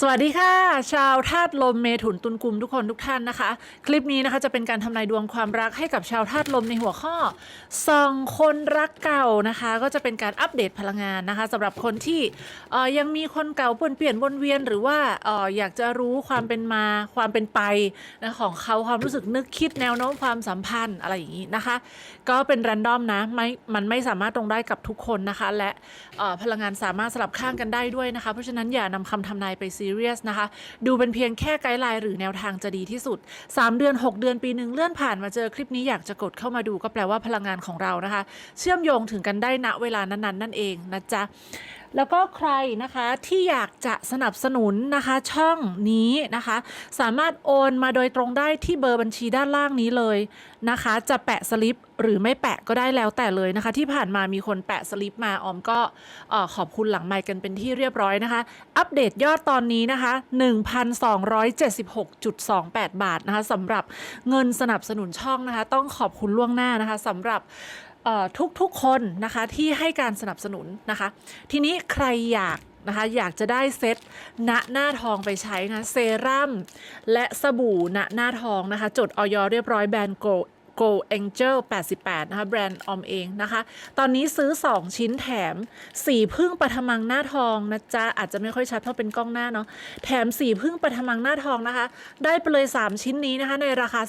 สวัสดีค่ะ ชาวธาตุลมเมถุนตุลกุมทุกคนทุกท่านนะคะ คลิปนี้นะคะจะเป็นการทำนายดวงความรักให้กับชาวธาตุลมในหัวข้อส่องคนรักเก่านะคะ ก็จะเป็นการอัปเดตพลังงานนะคะสำหรับคนที่ยังมีคนเก่าปวนเปลี่ยนวนเวียน หรือว่าออยากจะรู้ความเป็นมาความเป็นไปนะของเขาความรู้สึกนึกคิดแนวโน้มความสัมพันธ์อะไรอย่างนี้นะคะ ก็เป็นแรนดอมนะไม่มันไม่สามารถตรงได้กับทุกคนนะคะ และพลังงานสามารถสลับข้างกันได้ด้วยนะคะ เพราะฉะนั้นอย่านำคำทำนายไปซีเรียสนะคะ ดูเป็นเพียงแค่ไกด์ไลน์หรือแนวทางจะดีที่สุด 3 เดือน 6 เดือนปีหนึ่งเลื่อนผ่านมาเจอคลิปนี้อยากจะกดเข้ามาดูก็แปลว่าพลังงานของเรานะคะ เชื่อมโยงถึงกันได้ณเวลานั้นๆนั่นเองนะจ๊ะ แล้วก็ใครนะคะที่อยากจะสนับสนุนนะคะช่องนี้นะคะ สามารถโอนมาโดยตรงได้ที่เบอร์บัญชีด้านล่างนี้เลยนะคะ จะแปะสลิปหรือไม่แปะก็ได้แล้วแต่เลยนะคะ ที่ผ่านมามีคนแปะสลิปมาออมก็ขอบคุณหลังไมค์กันเป็นที่เรียบร้อยนะคะ อัปเดตยอดตอนนี้นะคะ 1,276.28 บาทนะคะสำหรับเงินสนับสนุนช่องนะคะ ต้องขอบคุณล่วงหน้านะคะสำหรับ ทุกๆคนนะคะที่ให้การสนับสนุนนะคะ ทีนี้ใครอยากนะคะอยากจะได้เซตณหน้าทองไปใช้นะเซรั่มและสบู่ณหน้าทองนะคะ จดออยเรียบร้อยแบรนด์โกล Go Angel 88 นะคะ แบรนด์ออมเองนะคะ ตอนนี้ซื้อ 2 ชิ้นแถม สีพึ่งปฐมังหน้าทองนะจ๊ะ อาจจะไม่ค่อยชัดเพราะเป็นกล้องหน้าเนาะ แถมสีพึ่งปฐมังหน้าทองนะคะ ได้ไปเลย 3 ชิ้นนี้นะคะ ในราคา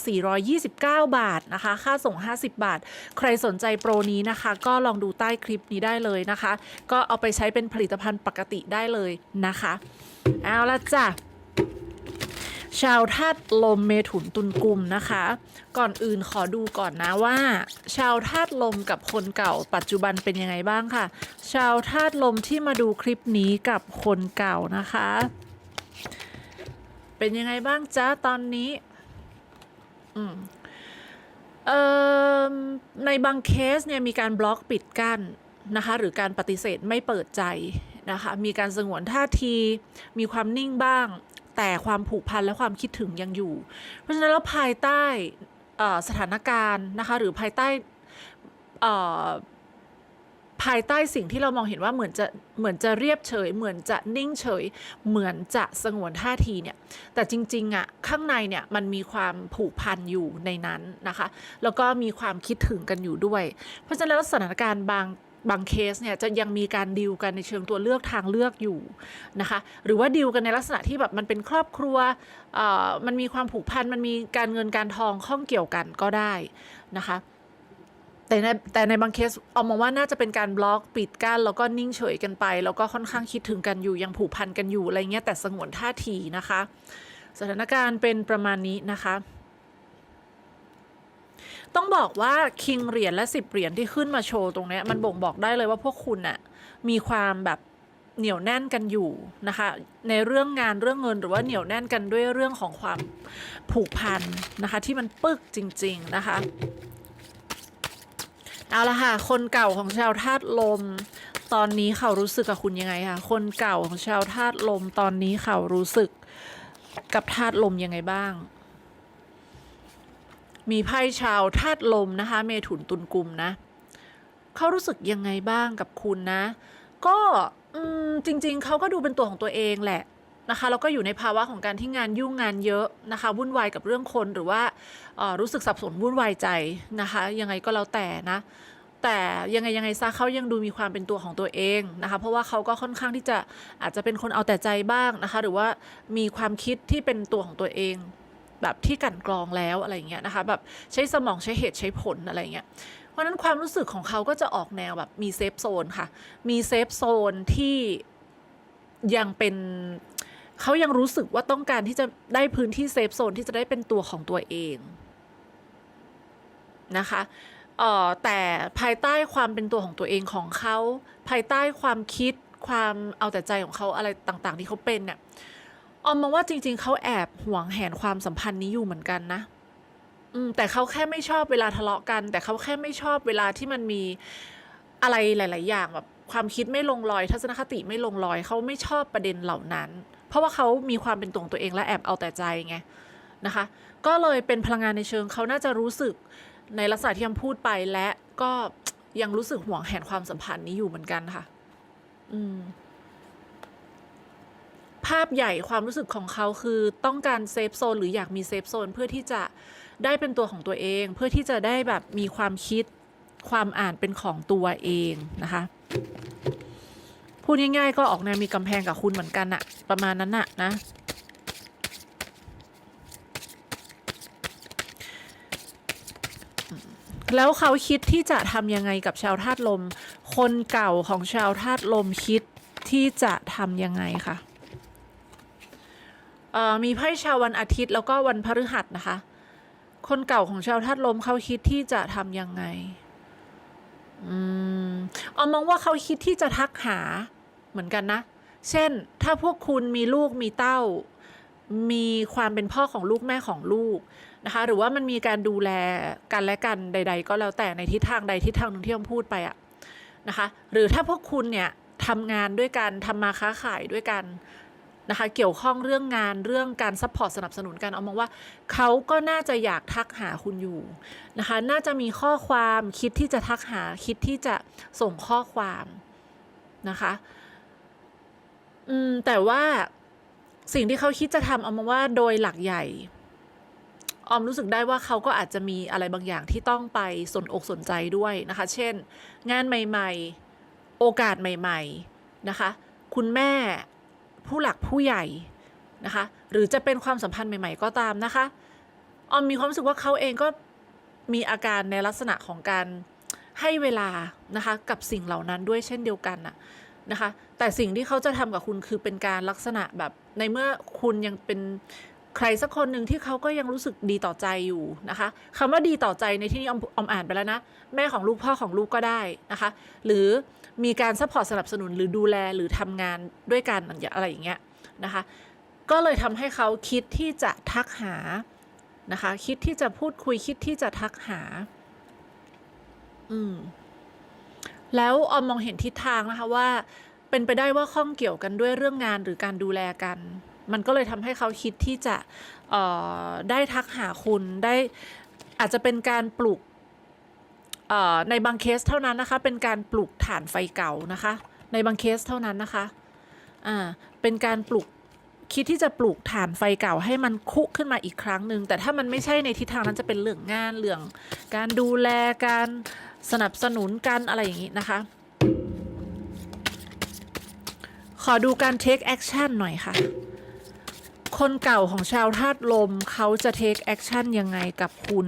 429 บาทนะคะ ค่าส่ง 50 บาท ใครสนใจโปรนี้นะคะ ก็ลองดูใต้คลิปนี้ได้เลยนะคะ ก็เอาไปใช้เป็นผลิตภัณฑ์ปกติได้เลยนะคะ เอาละจ้ะ ชาวธาตุลมเมถุนตุลกุมนะคะ ก่อนอื่นขอดูก่อนนะว่า ชาวธาตุลมกับคนเก่า ปัจจุบันเป็นยังไงบ้างค่ะ ชาวธาตุลมที่มาดูคลิปนี้กับคนเก่านะคะ เป็นยังไงบ้างจ๊ะตอนนี้ อืมเอ่อในบางเคสเนี่ยมีการบล็อกปิดกั้นนะคะหรือการปฏิเสธไม่เปิดใจนะคะมีการสงวนท่าที มีความนิ่งบ้าง แต่ความผูกพันและความคิดถึงยังอยู่ เพราะฉะนั้นแล้วภายใต้สถานการณ์นะคะหรือภายใต้ภายใต้สิ่งที่เรามองเห็นว่าเหมือนจะเหมือนจะเรียบเฉย เหมือนจะนิ่งเฉย เหมือนจะสงวนท่าทีเนี่ยแต่จริงๆอะข้างในเนี่ยมันมีความผูกพันอยู่ในนั้นนะคะ แล้วก็มีความคิดถึงกันอยู่ด้วย เพราะฉะนั้นแล้วสถานการณ์บาง บางเคสเนี่ยจะยังมีการดีลกันในเชิงตัวเลือกทางเลือกอยู่นะคะหรือว่าดีลกันในลักษณะที่แบบมันเป็นครอบครัวมันมีความผูกพันมันมีการเงินการทองข้องเกี่ยวกันก็ได้นะคะแต่ในแต่ในบางเคสเอามองว่าน่าจะเป็นการบล็อกปิดกั้นแล้วก็นิ่งเฉยกันไป แล้วก็ค่อนข้างคิดถึงกันอยู่ยังผูกพันกันอยู่อะไรเงี้ยแต่สงวนท่าทีนะคะ สถานการณ์เป็นประมาณนี้นะคะ ต้องบอกว่าคิงเหรียญและสิบเหรียญที่ขึ้นมาโชว์ตรงนี้มันบ่งบอกได้เลยว่าพวกคุณน่ะมีความแบบเหนียวแน่นกันอยู่นะคะ ในเรื่องงานเรื่องเงินหรือว่าเหนียวแน่นกันด้วยเรื่องของความผูกพันนะคะ ที่มันปึกจริง ๆนะคะเอาละค่ะ คนเก่าของชาวธาตุลม ตอนนี้เขารู้สึกกับคุณยังไงคะคนเก่าของชาวธาตุลมตอนนี้เขารู้สึกกับธาตุลมยังไงบ้าง มีไพ่ชาวธาตุลมนะคะ เมถุนตุลกุมนะเขารู้สึกยังไงบ้างกับคุณนะ ก็จริง ๆเขาก็ดูเป็นตัวของตัวเองแหละนะคะแล้วก็อยู่ในภาวะของการที่งานยุ่งงานเยอะนะคะวุ่นวายกับเรื่องคนหรือว่ารู้สึกสับสนวุ่นวายใจนะคะ ยังไงก็แล้วแต่นะ แต่ยังไงยังไงซะเขายังดูมีความเป็นตัวของตัวเองนะคะ เพราะว่าเขาก็ค่อนข้างที่จะอาจจะเป็นคนเอาแต่ใจบ้างนะคะ หรือว่ามีความคิดที่เป็นตัวของตัวเอง แบบที่กันกรองแล้วอะไรเงี้ยนะคะแบบใช้สมองใช้เหตุใช้ผลอะไรเงี้ยเพราะนั้นความรู้สึกของเขาก็จะออกแนวแบบมีเซฟโซนค่ะ มีเซฟโซนที่ยังเป็นเขายังรู้สึกว่าต้องการที่จะได้พื้นที่เซฟโซนที่จะได้เป็นตัวของตัวเองนะคะออแต่ภายใต้ความเป็นตัวของตัวเองของเขา ภายใต้ความคิดความเอาแต่ใจของเขาอะไรต่างๆ ที่เขาเป็นเนี่ย ออมมองว่าจริง ๆ เขาแอบหวงแหนความสัมพันธ์นี้อยู่เหมือนกันนะ อืม แต่เขาแค่ไม่ชอบเวลาทะเลาะกัน แต่เขาแค่ไม่ชอบเวลาที่มันมีอะไรหลาย ๆ อย่างแบบความคิดไม่ลงรอย ทัศนคติไม่ลงรอย เขาไม่ชอบประเด็นเหล่านั้น เพราะว่าเขามีความเป็นตัวของตัวเองและแอบเอาแต่ใจไงนะคะ ก็เลยเป็นพลังงานในเชิงเขาน่าจะรู้สึกในลักษณะที่คำพูดไปและก็ยังรู้สึกห่วงแหนความสัมพันธ์นี้อยู่เหมือนกันค่ะ อืม ภาพใหญ่ความรู้สึกของเขาคือต้องการเซฟโซนหรืออยากมีเซฟโซนเพื่อที่จะได้เป็นตัวของตัวเอง เพื่อที่จะได้แบบมีความคิดความอ่านเป็นของตัวเองนะคะ พูดง่ายๆก็ออกแนวมีกำแพงกับคุณเหมือนกันอะประมาณนั้นอะนะ แล้วเขาคิดที่จะทำยังไงกับชาวธาตุลม คนเก่าของชาวธาตุลมคิดที่จะทำยังไงคะเอ่อ มีไพ่ชาววันอาทิตย์ แล้วก็วันพฤหัสนะคะ คนเก่าของชาวธาตุลมเขาคิดที่จะทำยังไง อืมเอามองว่าเขาคิดที่จะทักหาเหมือนกันนะ เช่น ถ้าพวกคุณมีลูกมีเต้า มีความเป็นพ่อของลูกแม่ของลูกนะคะ หรือว่ามันมีการดูแลกันและกันใด ๆ ก็แล้วแต่ในทิศทางใดทิศทางหนึ่งที่ผมพูดไปอะนะคะ หรือถ้าพวกคุณเนี่ยทำงานด้วยกันทำมาค้าขายด้วยกัน นะคะเกี่ยวข้องเรื่องงานเรื่องการซัพพอร์ตสนับสนุนกันเอามองว่าเขาก็น่าจะอยากทักหาคุณอยู่นะคะน่าจะมีข้อความคิดที่จะทักหาคิดที่จะส่งข้อความนะคะอืมแต่ว่าสิ่งที่เขาคิดจะทำเอามาว่าโดยหลักใหญ่ออมรู้สึกได้ว่าเขาก็อาจจะมีอะไรบางอย่างที่ต้องไปสนอกสนใจด้วยนะคะ เช่น งานใหม่ ๆ โอกาสใหม่ ๆ นะคะ คุณแม่ ผู้หลักผู้ใหญ่นะคะหรือจะเป็นความสัมพันธ์ใหม่ ๆ ก็ตามนะคะออมมีความรู้สึกว่าเขาเองก็มีอาการในลักษณะของการให้เวลานะคะกับสิ่งเหล่านั้นด้วยเช่นเดียวกันน่ะนะคะแต่สิ่งที่เขาจะทำกับคุณคือเป็นการลักษณะแบบในเมื่อคุณยังเป็น ใครสักคนหนึ่งที่เขาก็ยังรู้สึกดีต่อใจอยู่นะคะคำว่าดีต่อใจในที่นี้ออมออมอ่านไปแล้วนะ แม่ของลูกพ่อของลูกก็ได้นะคะ หรือมีการซัพพอร์ตสนับสนุนหรือดูแลหรือทำงานด้วยกันอะไรอย่างเงี้ยนะคะ ก็เลยทำให้เขาคิดที่จะทักหานะคะ คิดที่จะพูดคุยคิดที่จะทักหา อืม แล้วออมมองเห็นทิศทางนะคะว่า เป็นไปได้ว่าข้องเกี่ยวกันด้วยเรื่องงานหรือการดูแลกัน มันก็เลยทำให้เขาคิดที่จะได้ทักหาคุณได้อาจจะเป็นการปลูกในบางเคสเท่านั้นนะคะ เป็นการปลูกฐานไฟเก่านะคะ ในบางเคสเท่านั้นนะคะอ่าเป็นการปลูกคิดที่จะปลูกฐานไฟเก่าให้มันคุขึ้นมาอีกครั้งหนึ่งแต่ถ้ามันไม่ใช่ในทิศทางนั้นจะเป็นเรื่องงานเรื่อง การดูแลการสนับสนุนกันอะไรอย่างนี้นะคะ ขอดูการ take action หน่อยค่ะ คนเก่าของชาวธาตุลมเขาจะ take action ยังไงกับคุณ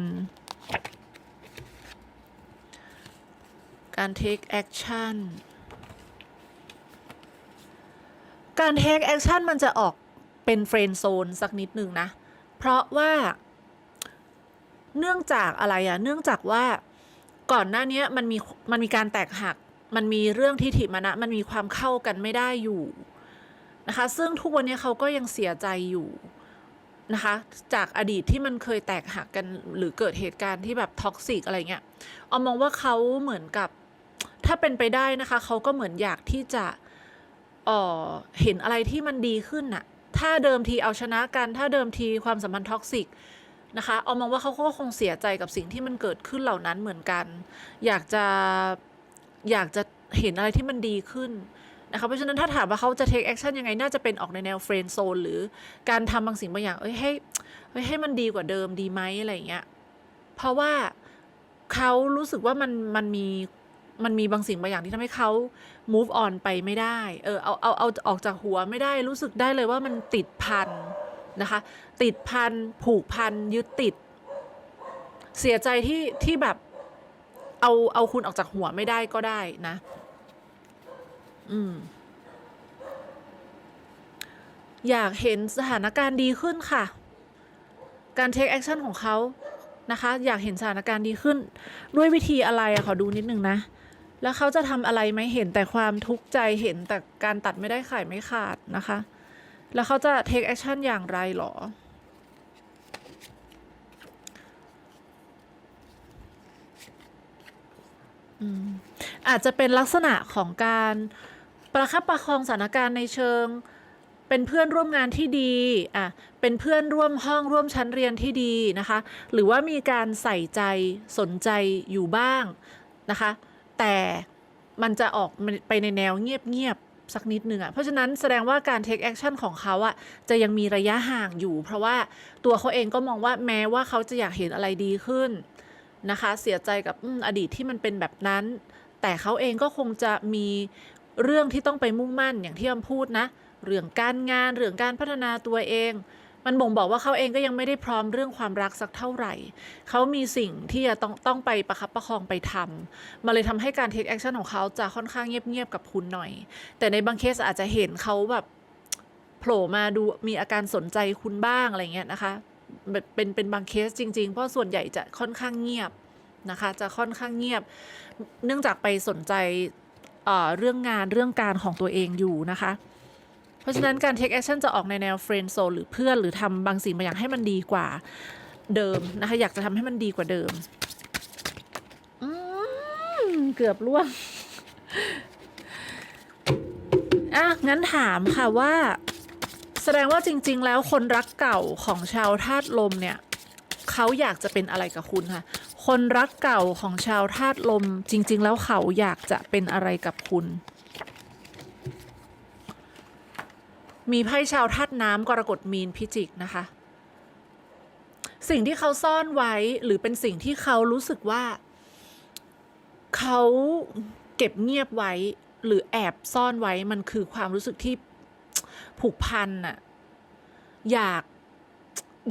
การ take action การ take action มันจะออกเป็นเฟรน d z โซนสักนิดหนึ่งนะ เพราะว่า เนื่องจากอะไรอะเนื่องจากว่าก่อนหน้านี้มันมีมันมีการแตกหัก มันมีเรื่องที่ถิมานะ มันมีความเข้ากันไม่ได้อยู่ นะคะ ซึ่งทุกวันนี้เขาก็ยังเสียใจอยู่นะคะ จากอดีตที่มันเคยแตกหักกันหรือเกิดเหตุการณ์ที่แบบท็อกซิกอะไรเงี้ยเอามองว่าเขาเหมือนกับถ้าเป็นไปได้นะคะเขาก็เหมือนอยากที่จะเออเห็นอะไรที่มันดีขึ้นน่ะ ถ้าเดิมทีเอาชนะกัน ถ้าเดิมทีความสัมพันธ์ท็อกซิกนะคะเอามองว่าเขาก็คงเสียใจกับสิ่งที่มันเกิดขึ้นเหล่านั้นเหมือนกัน อยากจะอยากจะเห็นอะไรที่มันดีขึ้น นะคะเพราะฉะนั้นถ้าถามว่าเขาจะ take action ยังไง น่าจะเป็นออกในแนว friend zone หรือการทำบางสิ่งบางอย่าง เอ้ยให้เอ้ยให้มันดีกว่าเดิมดีไหมอะไรอย่างเงี้ยเพราะว่าเขารู้สึกว่ามันมันมีมันมีบางสิ่งบางอย่างที่ทำให้เขา move on ไปไม่ได้ เออเอาเอาเอาออกจากหัวไม่ได้รู้สึกได้เลยว่ามันติดพันนะคะ ติดพันผูกพันยึดติด เสียใจที่ที่แบบเอาเอาคุณออกจากหัวไม่ได้ก็ได้นะ อืม อยากเห็นสถานการณ์ดีขึ้นค่ะ การ take action ของเขานะคะ อยากเห็นสถานการณ์ดีขึ้น ด้วยวิธีอะไรอะขอดูนิดนึงนะ แล้วเขาจะทำอะไรไหมเห็นแต่ความทุกข์ใจเห็นแต่การตัดไม่ได้ขายไม่ขาดนะคะ แล้วเขาจะ take action อย่างไรหรออืมอาจจะเป็นลักษณะของการ ประคับประคองสถานการณ์ในเชิง เป็นเพื่อนร่วมงานที่ดีอะเป็นเพื่อนร่วมห้องร่วมชั้นเรียนที่ดีนะคะ หรือว่ามีการใส่ใจสนใจอยู่บ้างนะคะ แต่มันจะออกไปในแนวเงียบสักนิดหนึ่งอะเพราะฉะนั้นแสดงว่าการ take action ของเขาอะจะยังมีระยะห่างอยู่ เพราะว่าตัวเขาเองก็มองว่าแม้ว่าเขาจะอยากเห็นอะไรดีขึ้นนะคะ เสียใจกับออดีตที่มันเป็นแบบนั้น แต่เขาเองก็คงจะมี เรื่องที่ต้องไปมุ่งมั่นอย่างที่อมพูดนะ เรื่องการงานเรื่องการพัฒนาตัวเอง มันบ่งบอกว่าเขาเองก็ยังไม่ได้พร้อมเรื่องความรักสักเท่าไหร่ เขามีสิ่งที่จะต้องต้องไปประคับประคองไปทำมาเลยทำให้การ take action ของเขาจะค่อนข้างเงียบๆกับคุณหน่อย แต่ในบางเคสอาจจะเห็นเขาแบบโผล่มาดูมีอาการสนใจคุณบ้างอะไรเงี้ยนะคะเป็นเป็นบางเคสจริง ๆ เพราะส่วนใหญ่จะค่อนข้างเงียบนะคะ จะค่อนข้างเงียบ เนื่องจากไปสนใจ เรื่องงานเรื่องการของตัวเองอยู่นะคะ เพราะฉะนั้นการ take action จะออกในแนว friend zone หรือเพื่อนหรือทำบางสิ่งบางอย่างให้มันดีกว่าเดิมนะคะ อยากจะทำให้มันดีกว่าเดิมอืมเกือบล่วงอะงั้นถามค่ะว่า แสดงว่าจริง ๆ แล้วคนรักเก่าของชาวธาตุลมเนี่ยเขาอยากจะเป็นอะไรกับคุณคะ คนรักเก่าของชาวธาตุลมจริง ๆ แล้วเขาอยากจะเป็นอะไรกับคุณ มีไพ่ชาวธาตุน้ำกรกฎมีนพิจิกนะคะ สิ่งที่เขาซ่อนไว้หรือเป็นสิ่งที่เขารู้สึกว่า เขาเก็บเงียบไว้หรือแอบซ่อนไว้มันคือความรู้สึกที่ผูกพันน่ะอยาก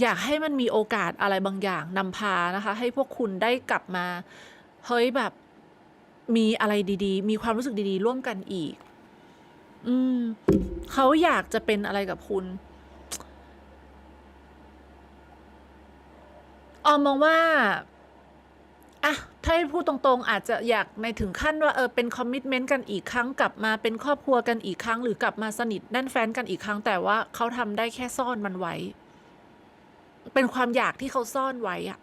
อยากให้มันมีโอกาสอะไรบางอย่างนำพานะคะ ให้พวกคุณได้กลับมา เฮ้ยแบบมีอะไรดีๆ มีความรู้สึกดีๆ ร่วมกันอีก อืมเขาอยากจะเป็นอะไรกับคุณออมมองว่าอะถ้าให้พูดตรงๆ อาจจะอยากในถึงขั้นว่าเออเป็นคอมมิชเมนต์กันอีกครั้งกลับมาเป็นครอบครัวกันอีกครั้ง หรือกลับมาสนิทแน่นแฟนกันอีกครั้ง แต่ว่าเขาทำได้แค่ซ่อนมันไว้ เป็นความอยากที่เขาซ่อนไว้อะ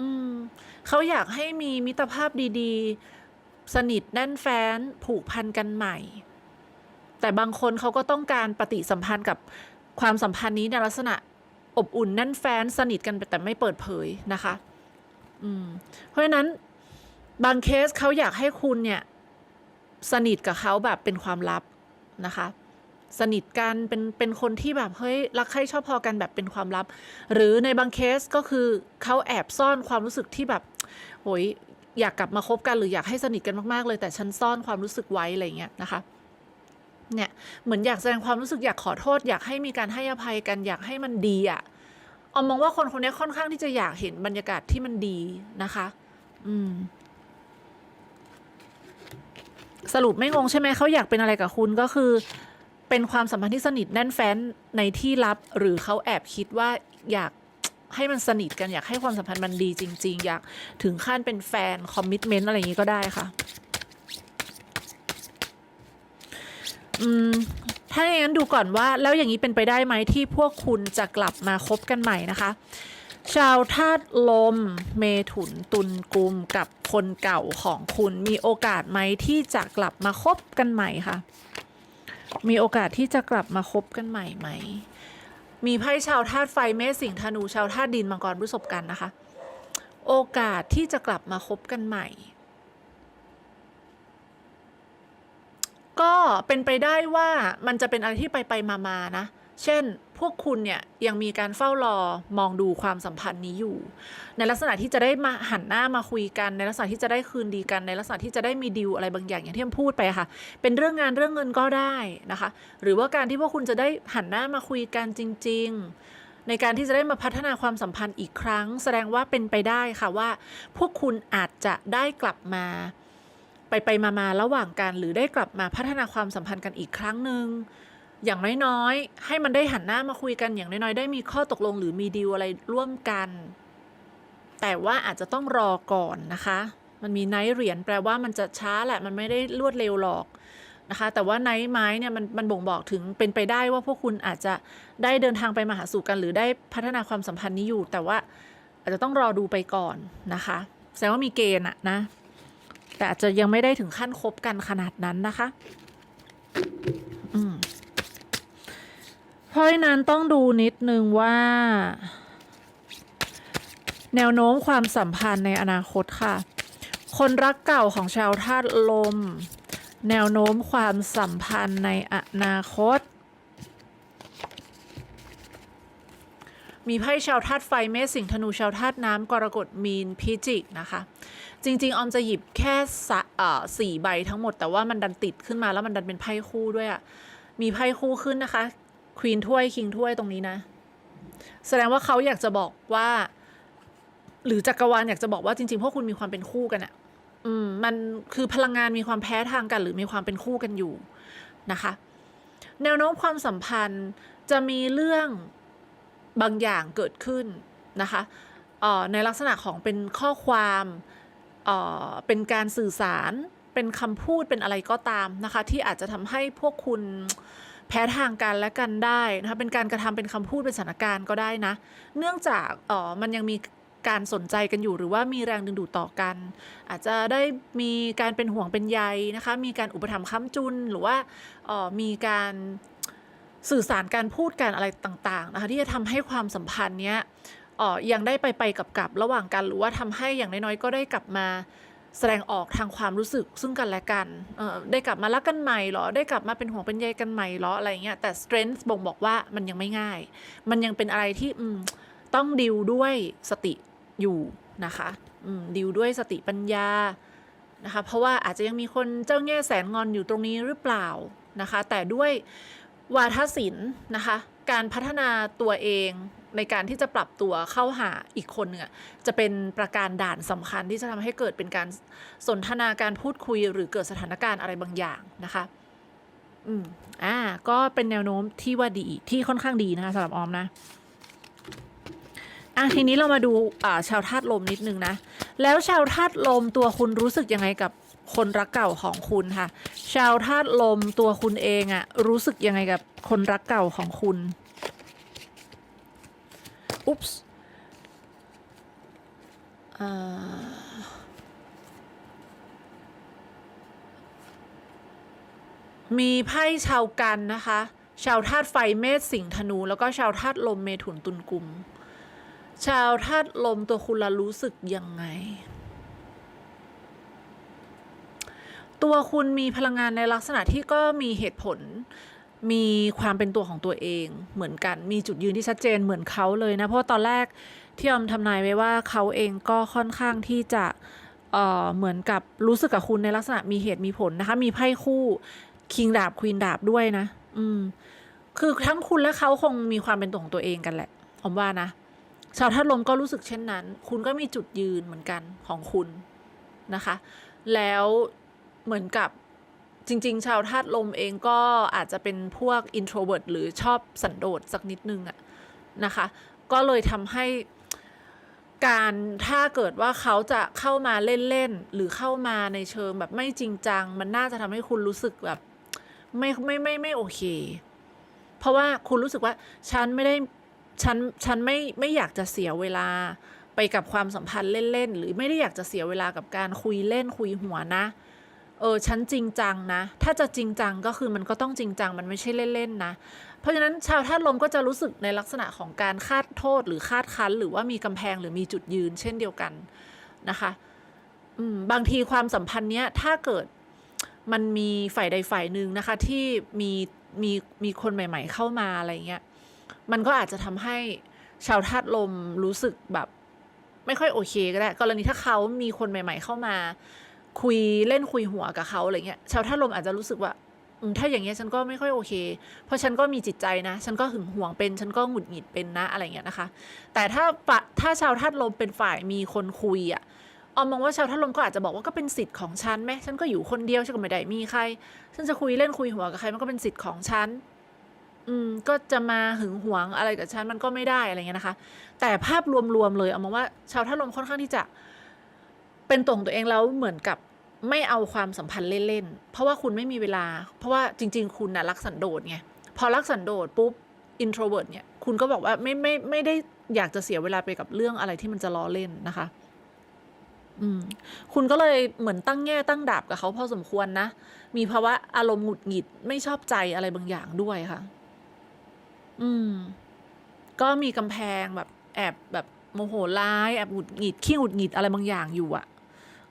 อืม เขาอยากให้มีมิตรภาพดีๆ สนิทแน่นแฟนผูกพันกันใหม่ แต่บางคนเขาก็ต้องการปฏิสัมพันธ์กับความสัมพันธ์นี้ในลักษณะอบอุ่นแน่นแฟนสนิทกันแต่ไม่เปิดเผยนะคะ อืม เพราะฉะนั้นบางเคสเขาอยากให้คุณเนี่ย สนิทกับเขาแบบเป็นความลับนะคะ สนิทกันเป็นเป็นคนที่แบบเฮ้ยรักใครชอบพอกันแบบเป็นความลับ หรือในบางเคสก็คือเขาแอบซ่อนความรู้สึกที่แบบโหยอยากกลับมาคบกันหรืออยากให้สนิทกันมากๆเลย แต่ฉันซ่อนความรู้สึกไว้อะไรเงี้ยนะคะเนี่ยเหมือนอยากแสดงความรู้สึกอยากขอโทษ อยากให้มีการให้อภัยกันอยากให้มันดีอะ่ะออมมองว่าคนคนนี้ค่อนข้างที่จะอยากเห็นบรรยากาศที่มันดีนะคะ อืม สรุปไม่งงใช่ไหมเขาอยากเป็นอะไรกับคุณก็คือ เป็นความสัมพันธ์ที่สนิทแน่นแฟ้นในที่ลับ หรือเขาแอบคิดว่าอยากให้มันสนิทกันอยากให้ความสัมพันธ์มันดีจริง ๆ อยากถึงขั้นเป็นแฟนคอมมิชเมนต์อะไรอย่างนี้ก็ได้ค่ะ อืมถ้าอย่างนั้นดูก่อนว่าแล้วอย่างนี้เป็นไปได้ไหมที่พวกคุณจะกลับมาคบกันใหม่นะคะ ชาวธาตุลม เมถุนตุลกุมกับคนเก่าของคุณมีโอกาสไหมที่จะกลับมาคบกันใหม่คะ มีโอกาสที่จะกลับมาคบกันใหม่ไหม มีไพ่ชาวธาตุไฟเมษสิงธนูชาวธาตุดินมังกรพฤษภกันนะคะ โอกาสที่จะกลับมาคบกันใหม่ ก็เป็นไปได้ว่ามันจะเป็นอะไรที่ไปไปมามานะ เช่น พวกคุณเนี่ยยังมีการเฝ้ารอมองดูความสัมพันธ์นี้อยู่ ในลักษณะที่จะได้มาหันหน้ามาคุยกัน ในลักษณะที่จะได้คืนดีกัน ในลักษณะที่จะได้มีดีลอะไรบางอย่างอย่างที่ผมพูดไปค่ะ เป็นเรื่องงานเรื่องเงินก็ได้นะคะ หรือว่าการที่พวกคุณจะได้หันหน้ามาคุยกันจริง ๆในการที่จะได้มาพัฒนาความสัมพันธ์อีกครั้ง แสดงว่าเป็นไปได้ค่ะว่า พวกคุณอาจจะได้กลับมา ไปไปมามาระหว่างกัน หรือได้กลับมาพัฒนาความสัมพันธ์กันอีกครั้งหนึ่ง อย่างน้อยๆ ให้มันได้หันหน้ามาคุยกันอย่างน้อยๆ ได้มีข้อตกลงหรือมีดีลอะไรร่วมกัน แต่ว่าอาจจะต้องรอก่อนนะคะ มันมีไนท์เหรียญแปลว่ามันจะช้าแหละมันไม่ได้รวดเร็วหรอกนะคะ แต่ว่าไนท์ไม้เนี่ยมันมันบ่งบอกถึงเป็นไปได้ว่าพวกคุณอาจจะได้เดินทางไปมาหาสู่กัน หรือได้พัฒนาความสัมพันธ์นี้อยู่ แต่ว่าอาจจะต้องรอดูไปก่อนนะคะ แสดงว่ามีเกณฑ์อะนะ แต่อาจจะยังไม่ได้ถึงขั้นคบกันขนาดนั้นนะคะ เพราะฉะนั้นต้องดูนิดนึงว่า แนวโน้มความสัมพันธ์ในอนาคตค่ะ คนรักเก่าของชาวธาตุลม แนวโน้มความสัมพันธ์ในอนาคต มีไพ่ชาวธาตุไฟเมษสิงห์ธนูชาวธาตุน้ำกรกฎมีนพิจิกนะคะจริง ๆ ออมจะหยิบแค่สี่ใบทั้งหมด แต่ว่ามันดันติดขึ้นมาแล้วมันดันเป็นไพ่คู่ด้วยอะ่ะ มีไพ่คู่ขึ้นนะคะ ควีนถ้วยคิงถ้วยตรงนี้นะ แสดงว่าเขาอยากจะบอกว่า หรือจักรวาลอยากจะบอกว่าจริงๆพวกคุณมีความเป็นคู่กันอะอืมมันคือพลังงานมีความแพ้ทางกัน หรือมีความเป็นคู่กันอยู่นะคะ แนวโน้มความสัมพันธ์จะมีเรื่องบางอย่างเกิดขึ้นนะคะออในลักษณะของเป็นข้อความเออเป็นการสื่อสาร เป็นคำพูดเป็นอะไรก็ตามนะคะ ที่อาจจะทำให้พวกคุณ แพ้ทางกันและกันได้นะคะเป็นการกระทำเป็นคำพูดเป็นสถานการณ์ก็ได้นะ เนื่องจากเอ่อมันยังมีการสนใจกันอยู่หรือว่ามีแรงดึงดูดต่อกัน อาจจะได้มีการเป็นห่วงเป็นใยนะคะ มีการอุปถัมภ์ค้ำจุน หรือว่าเอ่อมีการสื่อสารการพูดกันอะไรต่างๆนะคะที่จะทำให้ความสัมพันธ์เนี้ยเอ่อยังได้ไปไปกับกับระหว่างกัน หรือว่าทำให้อย่างน้อยๆก็ได้กลับมา แสดงออกทางความรู้สึกซึ่งกันและกัน เออได้กลับมารักกันใหม่หรอ ได้กลับมาเป็นห่วงเป็นใยกันใหม่หรออะไรเงี้ย แต่ strength บ่งบอกว่ามันยังไม่ง่าย มันยังเป็นอะไรที่อืมต้องดิวด้วยสติอยู่นะคะอืมดิวด้วยสติปัญญา นะคะ เพราะว่าอาจจะยังมีคนเจ้าแง่แสนงอนอยู่ตรงนี้หรือเปล่านะคะ แต่ด้วยวาทศิลป์นะคะ การพัฒนาตัวเอง ในการที่จะปรับตัวเข้าหาอีกคนหนึ่งจะเป็นประการด่านสำคัญที่จะทำให้เกิดเป็นการสนทนาการพูดคุยหรือเกิดสถานการณ์อะไรบางอย่างนะคะ อืมอ่า ก็เป็นแนวโน้มที่ว่าดีที่ค่อนข้างดีนะคะสำหรับออมนะอะทีนี้เรามาดูอ่าชาวธาตุลมนิดนึงนะ แล้วชาวธาตุลมตัวคุณรู้สึกยังไงกับคนรักเก่าของคุณค่ะ ชาวธาตุลมตัวคุณเองอะรู้สึกยังไงกับคนรักเก่าของคุณ อุ๊ปส์มีไพ่ชาวกันนะคะ ชาวธาตุไฟเมษสิงห์ธนู แล้วก็ชาวธาตุลมเมถุนตุลกุม ชาวธาตุลมตัวคุณละรู้สึกยังไง ตัวคุณมีพลังงานในลักษณะที่ก็มีเหตุผล มีความเป็นตัวของตัวเองเหมือนกัน มีจุดยืนที่ชัดเจนเหมือนเขาเลยนะ เพราะตอนแรกที่ออมทำนายไว้ว่าเขาเองก็ค่อนข้างที่จะเอ่อเหมือนกับรู้สึกกับคุณในลักษณะมีเหตุมีผลนะคะ มีไพ่คู่คิงดาบควีนดาบด้วยนะ อืม คือทั้งคุณและเขาคงมีความเป็นตัวของตัวเองกันแหละ ผมว่านะ ชาวธาตุลมก็รู้สึกเช่นนั้น คุณก็มีจุดยืนเหมือนกันของคุณนะคะ แล้วเหมือนกับ จริง ๆ ชาวธาตุลมเองก็อาจจะเป็นพวก introvert หรือชอบสันโดษสักนิดนึงอะนะคะ ก็เลยทำให้การถ้าเกิดว่าเขาจะเข้ามาเล่นๆหรือเข้ามาในเชิงแบบไม่จริงจัง มันน่าจะทำให้คุณรู้สึกแบบไม่ไม่ไม่ไม่โอเค เพราะว่าคุณรู้สึกว่าฉันไม่ได้ฉันฉันไม่ไม่อยากจะเสียเวลาไปกับความสัมพันธ์เล่นๆหรือไม่ได้อยากจะเสียเวลากับการคุยเล่นคุยหัวนะ เออฉันจริงจังนะ ถ้าจะจริงจังก็คือมันก็ต้องจริงจัง มันไม่ใช่เล่นๆนะ เพราะฉะนั้นชาวธาตุลมก็จะรู้สึกในลักษณะของการคาดโทษหรือคาดคั้น หรือว่ามีกำแพงหรือมีจุดยืน เช่นเดียวกันนะคะบางทีความสัมพันธ์เนี้ยถ้าเกิดมันมีฝ่ายใดฝ่ายหนึ่งนะคะที่มีมีมีคนใหม่ ๆ เข้ามาอะไรเงี้ยมันก็อาจจะทำให้ชาวธาตุลมรู้สึกแบบ ไม่ค่อยโอเคก็ได้กรณีถ้าเขามีคนใหม่ ๆ เข้ามา คุยเล่นคุยหัวกับเขาอะไรเงี้ยชาวธาตุลมอาจจะรู้สึกว่าถ้าอย่างเงี้ยฉันก็ไม่ค่อยโอเค เพราะฉันก็มีจิตใจนะ ฉันก็หึงหวงเป็น ฉันก็หงุดหงิดเป็นนะอะไรเงี้ยนะคะ แต่ถ้าปะถ้าชาวธาตุลมเป็นฝ่ายมีคนคุยอะออมมองว่าชาวธาตุลมก็อาจจะบอกว่าก็เป็นสิทธิ์ของฉันไหมฉันก็อยู่คนเดียวฉันก็ไม่ได้มีใคร ฉันจะคุยเล่นคุยหัวกับใครมันก็เป็นสิทธิ์ของฉันอืมก็จะมาหึงหวงอะไรกับฉันมันก็ไม่ได้อะไรเงี้ยนะคะ แต่ภาพรวมๆเลยเอามองว่าชาวธาตุลมค่อนข้างที่จะ เป็นตัวของตัวเองแล้วเหมือนกับไม่เอาความสัมพันธ์เล่นๆ เพราะว่าคุณไม่มีเวลา เพราะว่าจริง ๆ คุณนะรักสันโดษไง พอรักสันโดษปุ๊บ introvert เนี่ย คุณก็บอกว่าไม่ไม่ไม่ได้อยากจะเสียเวลาไปกับเรื่องอะไรที่มันจะล้อเล่นนะคะ อืม คุณก็เลยเหมือนตั้งแง่ตั้งดาบกับเขาพอสมควรนะ มีภาวะอารมณ์หงุดหงิดไม่ชอบใจอะไรบางอย่างด้วยค่ะ อืม ก็มีกำแพงแบบแอบแบบโมโหร้ายแอบหงุดหงิดขี้หงุดหงิดอะไรบางอย่างอยู่อะ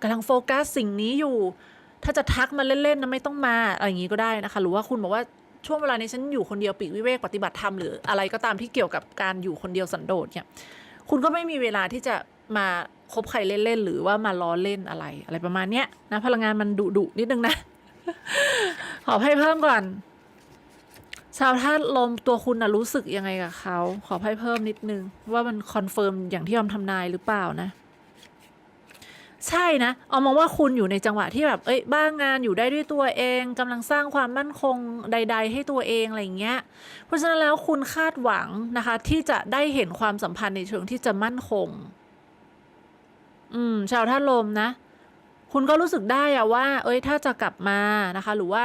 กำลังโฟกัสสิ่งนี้อยู่ ถ้าจะทักมาเล่นๆนะไม่ต้องมาอะไรอย่างนี้ก็ได้นะคะ หรือว่าคุณบอกว่าช่วงเวลานี้ฉันอยู่คนเดียวปีกวิเวกปฏิบัติธรรมหรืออะไรก็ตามที่เกี่ยวกับการอยู่คนเดียวสันโดษเนี่ย คุณก็ไม่มีเวลาที่จะมาคบใครเล่นๆหรือว่ามาล้อเล่นอะไร อะไรประมาณเนี้ยนะพลังงานมันดุดุนิดนึงนะ ขอให้เพิ่มก่อนชาวธาตุลมตัวคุณนะรู้สึกยังไงกับเขา ขอให้เพิ่มนิดนึง ว่ามันคอนเฟิร์มอย่างที่ยอมทำนายหรือเปล่านะ ใช่นะเอามองว่าคุณอยู่ในจังหวะที่แบบเอ้ยบ้างงานอยู่ได้ด้วยตัวเองกำลังสร้างความมั่นคงใด ๆ ให้ตัวเองอะไรอย่างเงี้ย เพราะฉะนั้นแล้วคุณคาดหวังนะคะ ที่จะได้เห็นความสัมพันธ์ในเชิงที่จะมั่นคง อืม ชาวท่าตุลมนะ คุณก็รู้สึกได้อะว่า เอ้ย ถ้าจะกลับมานะคะ หรือว่า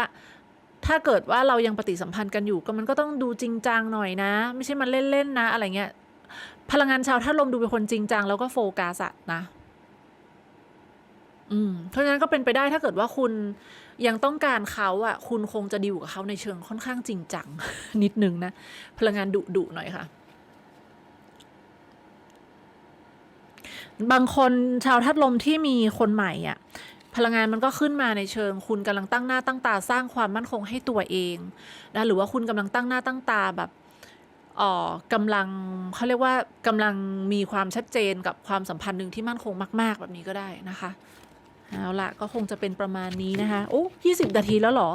ถ้าเกิดว่าเรายังปฏิสัมพันธ์กันอยู่ก็มันก็ต้องดูจริงจังหน่อยนะ ไม่ใช่มันเล่นๆนะ อะไรเงี้ย พลังงานชาวท่าตุลมดูเป็นคนจริงจังแล้วก็โฟกัสนะ อืมเพราะฉะนั้นก็เป็นไปได้ถ้าเกิดว่าคุณยังต้องการเขาอะคุณคงจะดิวกับเขาในเชิงค่อนข้างจริงจัง นิดนึงนะ พลังงานดุดุหน่อยค่ะ บางคนชาวธาตุลมที่มีคนใหม่อะพลังงานมันก็ขึ้นมาในเชิง คุณกำลังตั้งหน้าตั้งตาสร้างความมั่นคงให้ตัวเองนะหรือว่าคุณกำลังตั้งหน้าตั้งตาแบบอ๋อกำลังเขาเรียกว่ากำลังมีความชัดเจนกับความสัมพันธ์หนึ่งที่มั่นคงมาก ๆ แบบนี้ก็ได้นะคะ เอาละก็คงจะเป็นประมาณนี้นะคะโอ้ยี่สิบนาทีแล้วหรอ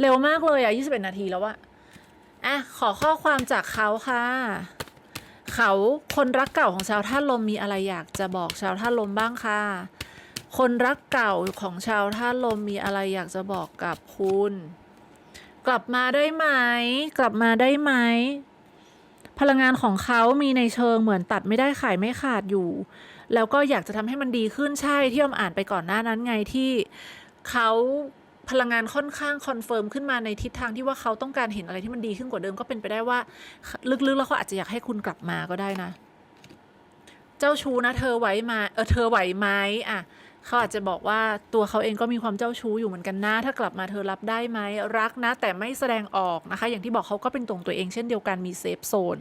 เร็วมากเลยอะยี่สิบเอ็ดนาทีแล้วอะอะขอข้อความจากเขาค่ะ เขาคนรักเก่าของชาวท่าลมมีอะไรอยากจะบอกชาวท่าลมบ้างค่ะคนรักเก่าของชาวท่าลมมีอะไรอยากจะบอกกับคุณ กลับมาได้ไหม กลับมาได้ไหม พลังงานของเขามีในเชิงเหมือนตัดไม่ได้ขายไม่ขาดอยู่ แล้วก็อยากจะทำให้มันดีขึ้นใช่ที่ออมอ่านไปก่อนหน้านั้นไงที่เขาพลังงานค่อนข้างคอนเฟิร์มขึ้นมาในทิศทางที่ว่าเขาต้องการเห็นอะไรที่มันดีขึ้นกว่าเดิมก็เป็นไปได้ว่า ลึกๆแล้วเขาอาจจะอยากให้คุณกลับมาก็ได้นะ เจ้าชู้นะ เธอไหวมาเออเธอไหวไหมอะ เขาอาจจะบอกว่าตัวเขาเองก็มีความเจ้าชู้อยู่เหมือนกันนะถ้ากลับมาเธอรับได้ไหมรักนะ แต่ไม่แสดงออกนะคะ อย่างที่บอกเขาก็เป็นตรงตัวเองเช่นเดียวกันมีเซฟโซน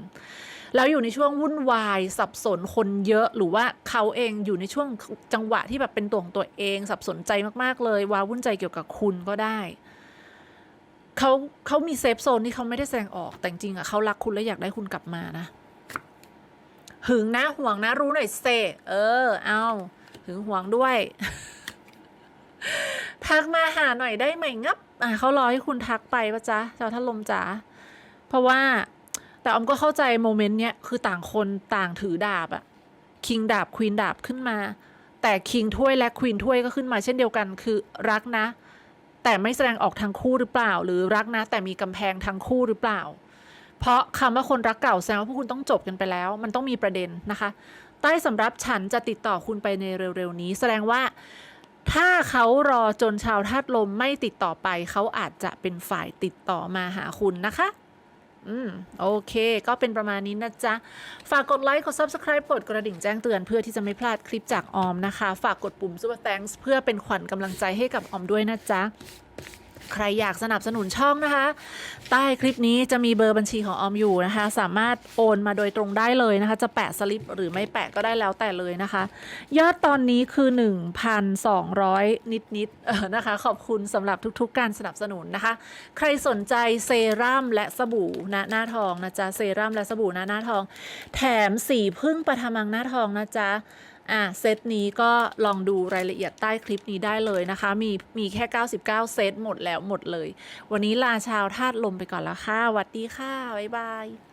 แล้วอยู่ในช่วงวุ่นวายสับสนคนเยอะ หรือว่าเขาเองอยู่ในช่วงจังหวะที่แบบเป็นตัวของตัวเอง สับสนใจมากๆเลยว้าวุ่นใจเกี่ยวกับคุณก็ได้เขาเขามีเซฟโซนที่เขาไม่ได้แสดงออกแต่จริงอะเขารักคุณและอยากได้คุณกลับมานะหึงนะห่วงนะรู้หน่อยเซเออ เอา หึงห่วงด้วย ทักมาหาหน่อยได้ไหมงับ อะเขารอให้คุณทักไปปะจ๊ะชาวท่านลมจ๋าเพราะว่าแต่ออมก็เข้าใจโมเมนต์เนี้ยคือต่างคนต่างถือดาบอะคิงดาบควีนดาบขึ้นมา แต่คิงถ้วยและควีนถ้วยก็ขึ้นมาเช่นเดียวกันคือรักนะ แต่ไม่แสดงออกทางคู่หรือเปล่า หรือรักนะ แต่มีกำแพงทางคู่หรือเปล่า เพราะคำว่าคนรักเก่าแสดงว่าพวกคุณต้องจบกันไปแล้ว มันต้องมีประเด็นนะคะ ต้สำรับฉันจะติดต่อคุณไปในเร็วๆนี้ แสดงว่าถ้าเขารอจนชาวธาตุลมไม่ติดต่อไป เขาอาจจะเป็นฝ่ายติดต่อมาหาคุณนะคะ อืม โอเค ก็เป็นประมาณนี้นะจ๊ะ ฝากกดไลค์ กด Subscribe กดกระดิ่งแจ้งเตือนเพื่อที่จะไม่พลาดคลิปจากออมนะคะ ฝากกดปุ่ม Super Thanks เพื่อเป็นขวัญกำลังใจให้กับออมด้วยนะจ๊ะ ใครอยากสนับสนุนช่องนะคะ ใต้คลิปนี้จะมีเบอร์บัญชีของออมอยู่นะคะ สามารถโอนมาโดยตรงได้เลยนะคะ จะแปะสลิปหรือไม่แปะก็ได้แล้วแต่เลยนะคะ ยอดตอนนี้คือ 1,200 นิดๆเออนะคะ ขอบคุณสำหรับทุกๆ การสนับสนุนนะคะ ใครสนใจเซรั่มและสบู่หน้าหน้าทองนะจ๊ะเซรั่มและสบู่หน้าหน้าทอง แถมสีพึ่งประทมังหน้าทองนะจ๊ะ อะเซตนี้ก็ลองดูรายละเอียดใต้คลิปนี้ได้เลยนะคะ มีมีแค่ 99 เซตหมดแล้วหมดเลย วันนี้ลาชาวธาตุลมไปก่อนละค่ะสวัสดีค่ะ บ๊ายบาย